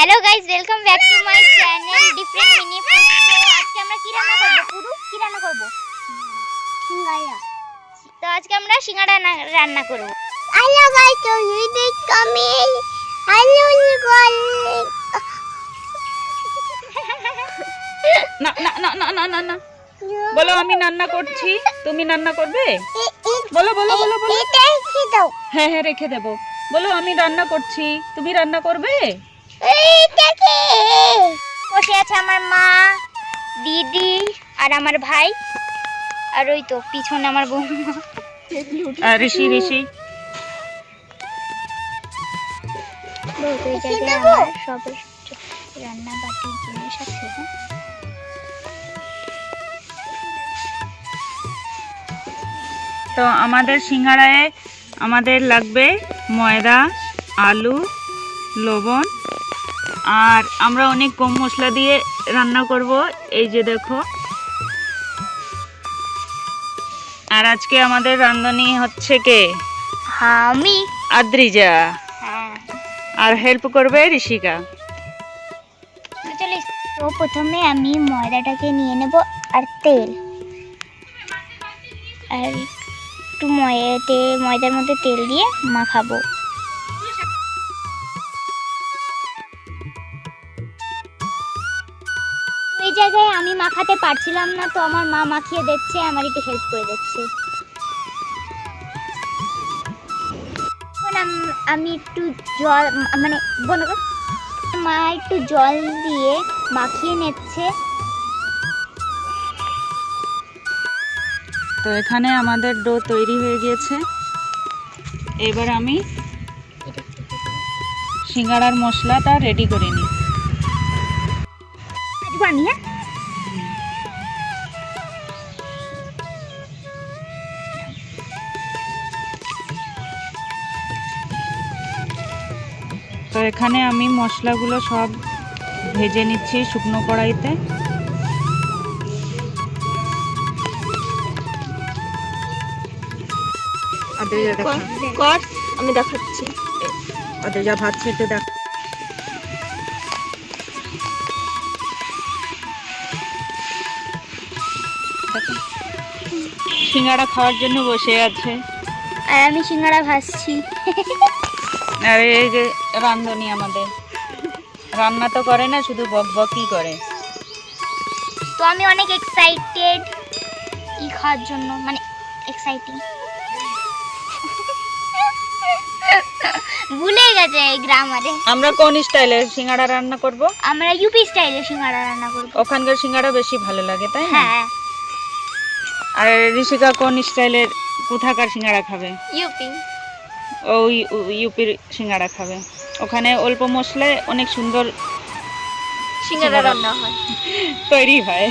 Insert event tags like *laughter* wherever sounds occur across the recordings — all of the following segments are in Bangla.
Hello guys welcome back to my channel different mini food তো আজকে আমরা কি রান্না করব পুরু? কি রান্না করব? সিঙ্গারা। তো আজকে আমরা সিঙ্গারা রান্না করব। হ্যালো গাইস তো ইউ ডিড কামিং হ্যালো নিকল না না না না না না না। বলো আমি রান্না করছি। তুমি রান্না করবে? বলো বলো বলো বলো। এটা কি দাও হ্যাঁ হ্যাঁ রেখে দেবো। বলো আমি রান্না করছি। তুমি রান্না করবে? বসে আছে আমার মা দিদি আর আমার ভাই। আর ওই তো পিছনে আমার বৌমা। আর ঋষি ঋষি। রান্না বাটির জিনিস আছে হ্যাঁ তো আমাদের সিঙ্গারায় আমাদের লাগবে ময়দা আলু লবণ আর আমরা অনেক কম মশলা দিয়ে রান্না করব। এই যে দেখো। আর আজকে আমাদের রান্ধনি হচ্ছে কে? আমি। আদ্রিজা। হ্যাঁ। আর হেল্প করবে ঋষিকা। তো তো প্রথমে আমি ময়দাটাকে নিয়ে নেব আর তেল। আর একটু ময়দাতে ময়দার মধ্যে তেল দিয়ে মাখাবো। পারছিলাম না তো আমার মা মাখিয়ে দিচ্ছে আমার একটু হেল্প করে দিচ্ছে। এখন আমি একটু জল মানে বলো মা একটু জল দিয়ে মাখিয়ে নিচ্ছে। তো এখানে আমাদের ডো তৈরি হয়ে গিয়েছে। এবার আমি সিঙ্গারার মশলাটা রেডি করে নিই। আসব এখানে আমি মশলাগুলো সব ভেজে নিচ্ছি শুকনো কড়াইতে। আমি দেখাচ্ছি। আদ্রিজা ভাত ছেটে দেখ দেখো। সিঙ্গারা খাওয়ার জন্য বসে আছে। আর আমি সিঙ্গারা ভাজছি। *laughs* আর এই যে রান্ধনি আমাদের। রান্না তো করে না শুধু বক বকই করে। তো আমি অনেক এক্সাইটেড ই খাওয়ার জন্য মানে এক্সাইটিং ভুলে গেছে এই গ্রামারে আমরা কোন স্টাইলে সিঙ্গাড়া রান্না করব? আমরা ইউপি স্টাইলে সিঙ্গারা রান্না করব। ওখানকার সিঙ্গাড়া বেশি ভালো লাগে তাই না? হ্যাঁ। আর ঋষিকা কোন স্টাইলের কোথাকার সিঙ্গাড়া খাবে? ইউপি ও ইউ- ইউপির সিঙ্গাড়া খাবে। ওখানে অল্প মশলায় অনেক সুন্দর সিঙ্গারা রান্না হয়। *laughs* তৈরি হয়।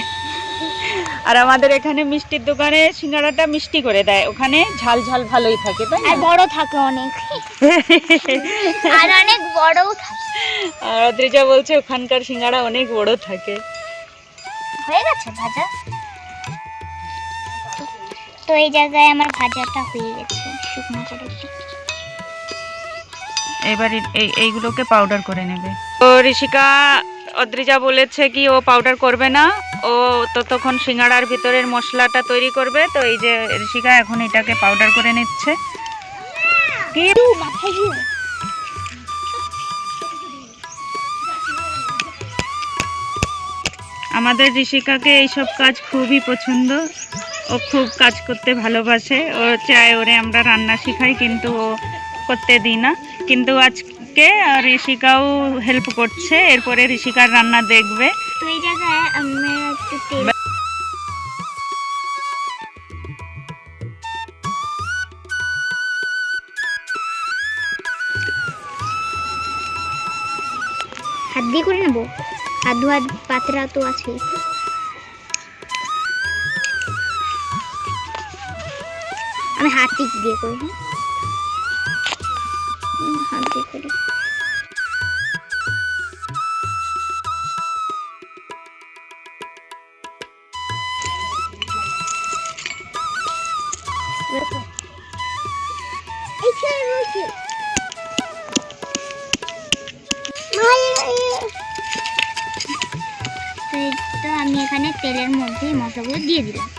আর আমাদের এখানে মিষ্টির দোকানে সিঙ্গাড়াটা মিষ্টি করে দেয়। ওখানে ঝাল ঝাল ভালোই থাকে তাই আর বড় থাকে অনেক। *laughs* আর অনেক বড়ও থাকে। আর অদ্রিজা বলছে ওখানকার সিঙ্গাড়া অনেক বড় থাকে। হয়ে গেছে ভাজা? তো- তো এই জায়গায় আমার ভাজাটা হয়ে গেছে। শুকনো করে এবার এই, এইগুলোকে পাউডার করে নেবে। তো ঋষিকা, অদ্রিজা বলেছে কি ও পাউডার করবে না। ও ততক্ষণ সিঙ্গাড়ার ভিতরের মশলাটা তৈরি করবে। তো এই যে ঋষিকা এখন এটাকে পাউডার করে নিচ্ছে। আমাদের ঋষিকাকে এইসব কাজ খুবই পছন্দ। ও খুব কাজ করতে ভালোবাসে। ও চায় ওরে আমরা রান্না শিখাই, কিন্তু ও করতে দিই না। কিন্তু আজকে ঋষিকাও হেল্প করছে, এরপরে ঋষিকার রান্না দেখবে। হাত দিয়ে করে নেব? হাত ধোয়া পাত্রা তো আছে আমি হাত দিয়ে করি আনতে করে। তো আমি এখানে তেলের মধ্যে মশলাগুলো দিয়ে দিলাম।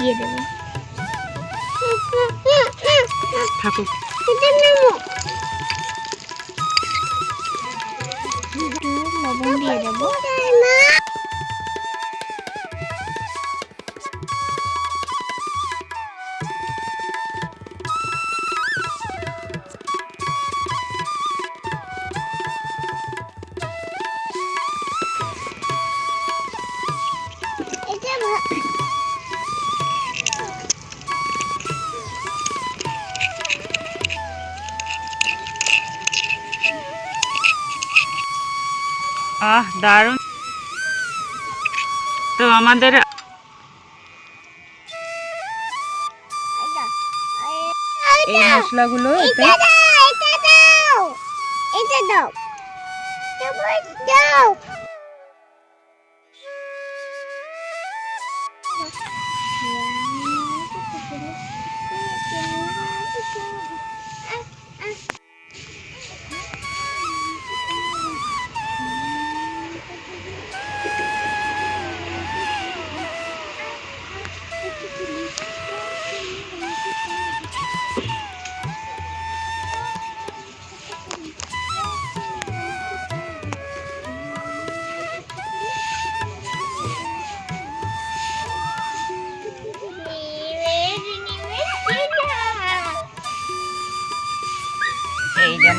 দিয়ে দেবো। থাকুক লবণ দিয়ে দেবো। দারুণ। তো আমাদের এই মশলাগুলো এতে এটা দাও এটা দাও। এটা দাও।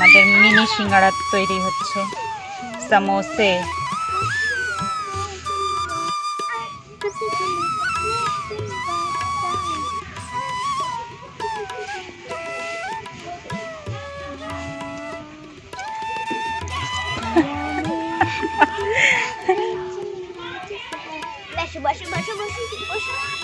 আমাদের মিনি সিঙ্গাড়া তৈরি হচ্ছে। সমোসে। বসো বসো বসো বসো।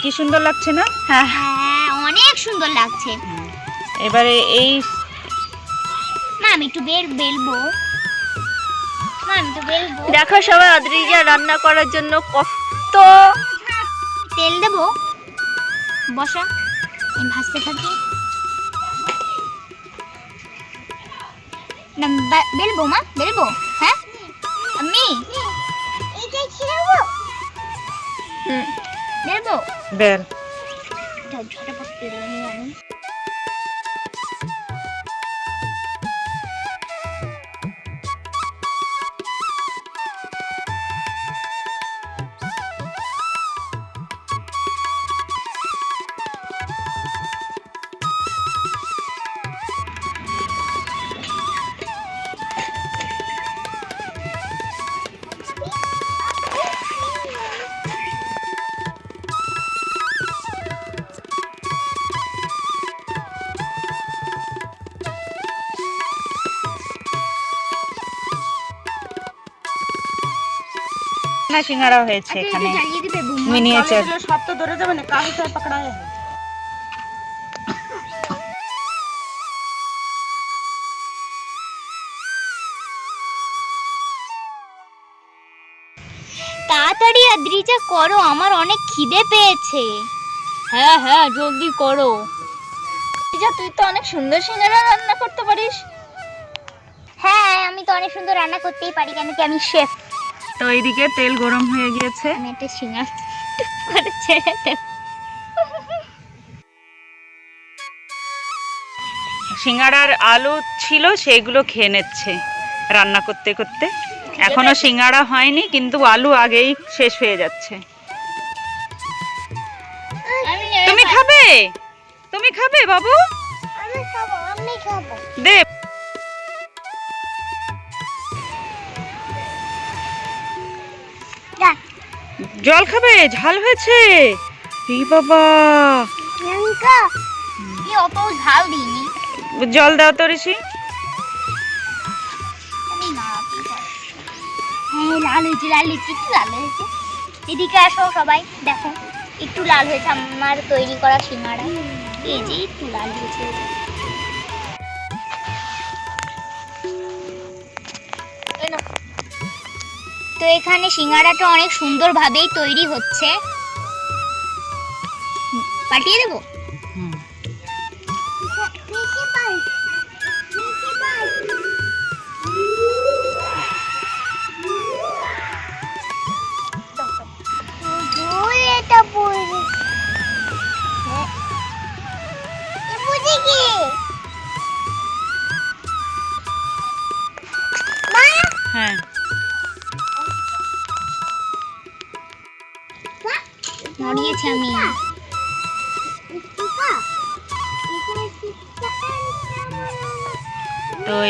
কি সুন্দর লাগছে না? হ্যাঁ। হ্যাঁ অনেক সুন্দর লাগছে। এবারে এই মা আমি একটু বের বেলবো। দেখো সবাই অদ্রিজা রান্না করার জন্য কত তেল দেবো। বসা আমি ভাজতে থাকি। বেলবো মা বেলবো হ্যাঁ? আমি? এইটাই ছিড়াবো হুম। বেল দাও ঝটাপট বেলে নিই আমি মিঠা সিঙ্গারা হয়েছে এখানে। মিনিয়েচার সব তো ধরে যাবে না কাগজে পাকড়া তাড়াতাড়ি আদ্রিজা করো আমার অনেক খিদে পেয়েছে। হ্যাঁ হ্যাঁ জলদি করো। আদ্রিজা তুই তো অনেক সুন্দর সিঙ্গারা রান্না করতে পারিস। হ্যাঁ আমি তো অনেক সুন্দর রান্না করতেই পারি কেন কি আমি শেফ তো এইদিকে তেল গরম হয়ে গিয়েছে। আমি একটা সিঙ্গার করে ছেড়ে দেব। সিঙ্গাড়ার আলু ছিল সেগুলো খেয়ে নিচ্ছে রান্না করতে করতে। এখনও সিঙ্গাড়া হয়নি কিন্তু আলু আগেই শেষ হয়ে যাচ্ছে। তুমি খাবে? তুমি খাবে বাবু? আমি খাব আমি খাব। দে। জল খাবে? ঝাল হয়েছে? এই বাবা। অত ঝাল দিইনি? জল দাও তো ঋষি। হ্যাঁ লাল হয়েছে লাল হয়েছে লাল হয়েছে? এদিকে আসো সবাই দেখো একটু লাল হয়েছে আমার তৈরি করা সিঙ্গাড়া এই যে একটু লাল হয়েছে। এখানে সিঙ্গারাটা অনেক সুন্দরভাবেই তৈরি হচ্ছে। পাঠিয়ে দেবো?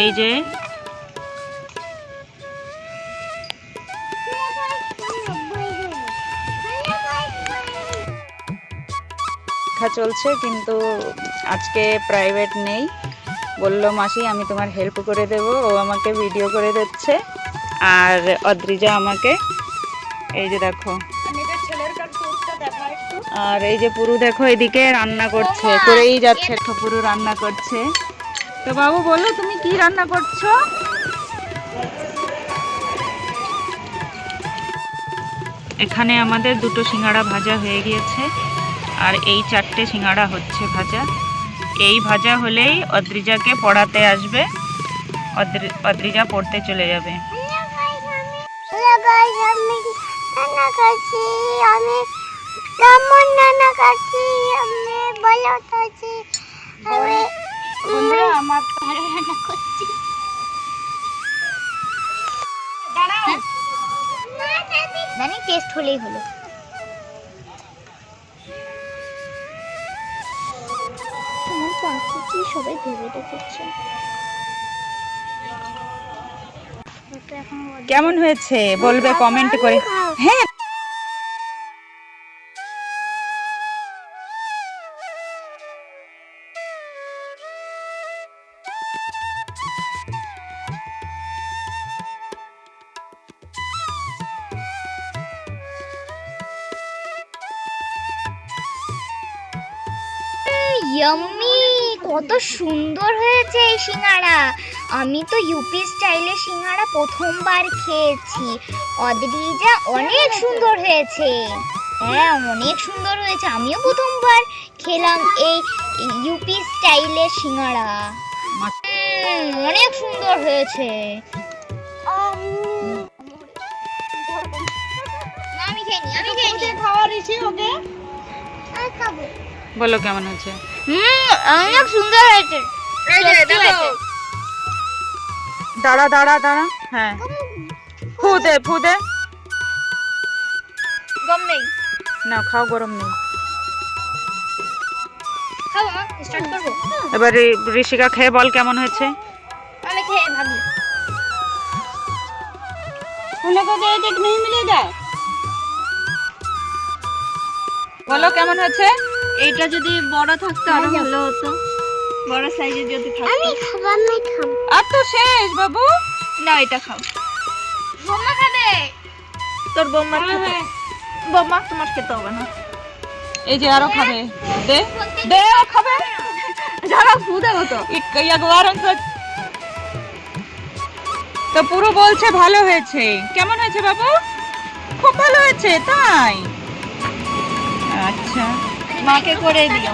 এই যে। পরীক্ষা চলছে কিন্তু আজকে প্রাইভেট নেই। বলল মাসি আমি তোমার হেল্প করে দেব। ও আমাকে ভিডিও করে দিচ্ছে। আর অদ্রিজা আমাকে এই যে দেখো। আর এই যে পুরু দেখো এদিকে রান্না করছে। করেই যাচ্ছে পুরু রান্না করছে। তো বাবু বলো তুমি কি রান্না করছ? এখানে আমাদের দুটো সিঙ্গাড়া ভাজা হয়ে গিয়েছে, আর এই চারটে সিঙ্গাড়া হচ্ছে ভাজা। এই ভাজা হলেই অদ্রিজাকে পড়াতে আসবে। অদ্রি, অদ্রিজা পড়তে চলে যাবে। আমি আমার রান্না করছি। টেস্ট হলেই হলো। তোমার পাখি কি সবাই ভেবে কেমন হয়েছে? বলবে কমেন্ট করে। হ্যাঁ ইয়াম্মি কত সুন্দর হয়েছে এই সিঙ্গাড়া আমি তো ইউপি স্টাইলের সিঙ্গাড়া প্রথমবার খেয়েছি। অদ্রিজা অনেক সুন্দর হয়েছে। হ্যাঁ অনেক সুন্দর হয়েছে। আমিও প্রথমবার খেলাম এই ইউপি স্টাইলের সিঙ্গাড়া অনেক সুন্দর হয়েছে। না, আমি খাইনি আমি খাইনি খাওয়ার ইচ্ছে ওকে? আমি খাব। বলো কেমন হয়েছে হুম অনেক সুন্দর হয়েছে Tasty হয়েছে। দাঁড়া দাঁড়া দাঁড়া হ্যাঁ ফু দে ফু দে গম নেই না খাও গরম নেই খাবো মা স্টার্ট করবো এবার ঋষিকা খেয়ে বল কেমন হয়েছে আমি খেয়ে ভাবি उन्हें को एक एक नहीं मिलेगा বলো কেমন হয়েছে এইটা যদি বড় থাকতো আরও ভালো হতো। বড় সাইজের যদি থাকতো। আমি খাব আমি খাব। আর তো শেষ বাবু। না এটা খাও। বোমা খাবে? তোর বৌমা খেতে বৌমা তোমার খেতে হবে না। এই যে আরও খাবে। দে। দে ও খাবে। যারা ফুদে হতো এক- একবার তো পুরো বলছে ভালো হয়েছে। কেমন হয়েছে বাবু? খুব ভালো হয়েছে তাই? আচ্ছা। মাকে করে দিও।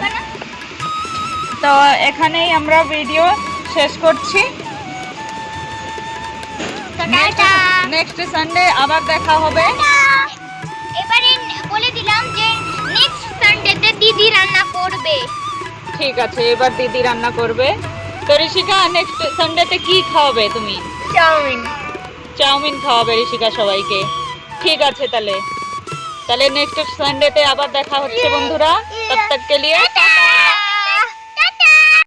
তো এখানেই আমরা ভিডিও শেষ করছি। নেক্সট সানডে আবার দেখা হবে। এবারে বলে দিলাম যে নেক্সট সানডেতে দিদি রান্না করবে। ঠিক আছে এবার দিদি রান্না করবে। তো ঋষিকা নেক্সট সানডেতে কি খাওয়াবে তুমি? চাউমিন। চাউমিন খাওয়াবে ঋষিকা সবাইকে। ঠিক আছে তাহলে। তাহলে নেক্সট সানডেতে আবার দেখা হচ্ছে বন্ধুরা। तक के लिए।